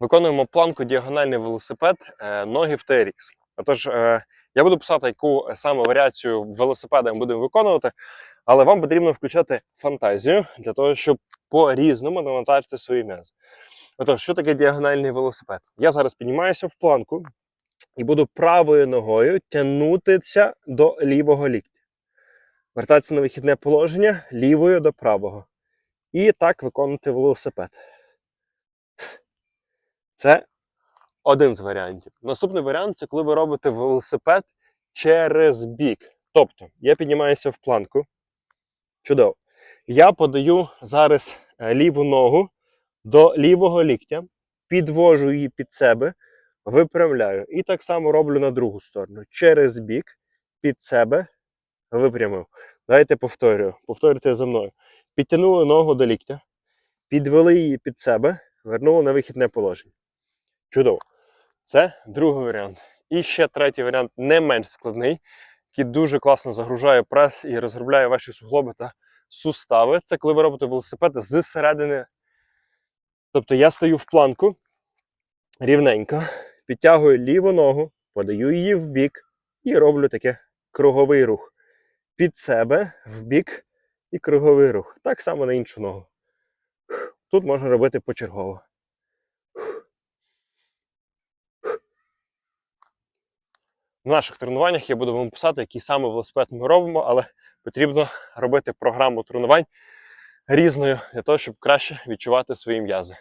Виконуємо планку діагональний велосипед, е, ноги в TRX. Отож, е, я буду писати, яку саме варіацію велосипеда ми будемо виконувати, але вам потрібно включати фантазію для того, щоб по-різному навантажити свої м'язи. Отож, що таке діагональний велосипед? Я зараз піднімаюся в планку і буду правою ногою тягнутися до лівого ліктя. Вертатися на вихідне положення лівою до правого. І так виконувати велосипед. Це один з варіантів. Наступний варіант це коли ви робите велосипед через бік. Тобто, я піднімаюся в планку. Чудово. Я подаю зараз е, ліву ногу до лівого ліктя, підвожу її під себе, виправляю. І так само роблю на другу сторону. Через бік, під себе, випрямив. Давайте повторюю. Повторюйте за мною. Підтягнули ногу до ліктя, підвели її під себе, вернули на вихідне положення. Чудово. Це другий варіант. І ще третій варіант не менш складний, який дуже класно загружає прес і розробляє ваші суглоби та сустави. Це коли ви робите велосипед зсередини. Тобто я стою в планку рівненько, підтягую ліву ногу, подаю її в бік і роблю таке круговий рух. Під себе, в бік і круговий рух. Так само на іншу ногу. Тут можна робити почергово. В наших тренуваннях я буду вам писати, який саме велосипед ми робимо, але потрібно робити програму тренувань різною для того, щоб краще відчувати свої м'язи.